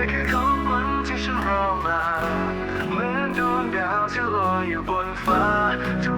อคือของขวัญที่ฉันรอมา เหมือนดวงดาวที่ลอยอยู่บนฟ้า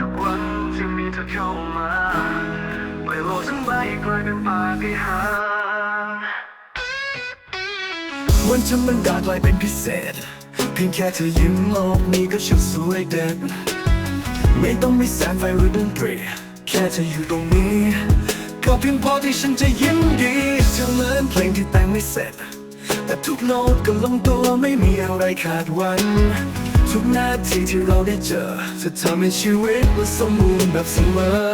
ทุกๆวันที่มีเธอเข้ามาไปโลกทั้งใบกลายเป็นปาฏิหาริย์วันธรรมดากลายเป็นพิเศษ เพียงแค่เธอยิ้มโลกนี้ก็ช่างสวยเด็ดไม่ต้องมีแสงไฟหรือดนตรี แค่เธออยู่ตรงนี้ ก็เพียงพอที่ฉันจะยิ้มดีเธอเหมือนเพลงที่แต่งไม่เสร็จ แต่ทุกโน้ตก็ลงตัวไม่มีอะไรขาดวัน ทุกนาทีที่เราได้เจอ จะทำให้ชีวิตมันสมบูรณ์แบบเสมอ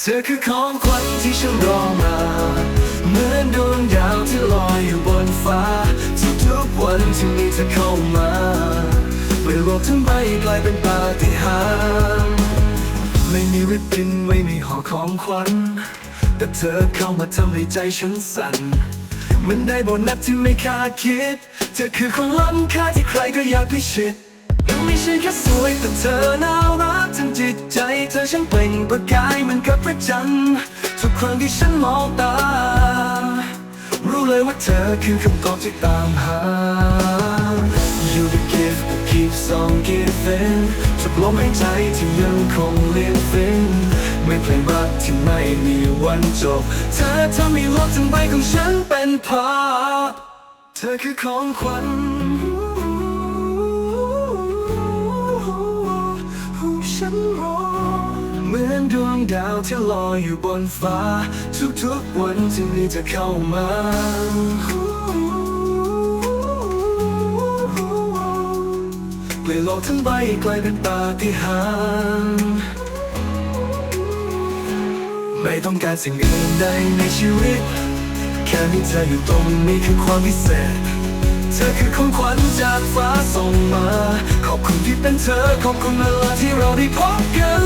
เธอคือของขวัญที่ฉันรอมา เหมือนดวงดาวที่ลอยอยู่บนฟ้า ทุกๆวันที่มีเธอเข้ามาเปลี่ยนโลกทั้งใบกลายเป็นปาฏิหาริย์ไม่มีริบบิ้นไม่มีห่อของขวัญแต่เธอเข้ามาทำให้ใจฉันสั่น มันได้โบนัสที่ไม่คาดคิด เธอคือคนล้ำค่าที่ใครก็อยากพิชิตยังไม่ใช่แค่สวยแต่เธอน่ารักทั้งจิตใจ เธอช่างเปล่งประกายเหมือนกับพระจันทร์ทุกครั้งที่ฉันมองตา รู้เลยว่าเธอคือคำตอบที่ตามหา gift that keeps on giving ทุกลมหายใจที่ยังคง living ไม่เพลงรักที่ไม่มีวันจบ เธอทำให้โลกทั้งใบของฉันเป็นพาเธอคือของขวัญฉันรอเหมือนดวงดาวที่ลอยอยู่บนฟ้า ทุกๆวันที่มีเธอเข้ามา เปลี่ยนโลกทั้งใบกลายเป็นปาฏิหาริย์ไม่ต้องการสิ่งอื่นใดในชีวิต แค่มีเธออยู่ตรงนี้คือความพิเศษ เธอคือของขวัญจากฟ้าส่งมา ขอบคุณที่เป็นเธอ ขอบคุณเวลาที่เราได้พบกัน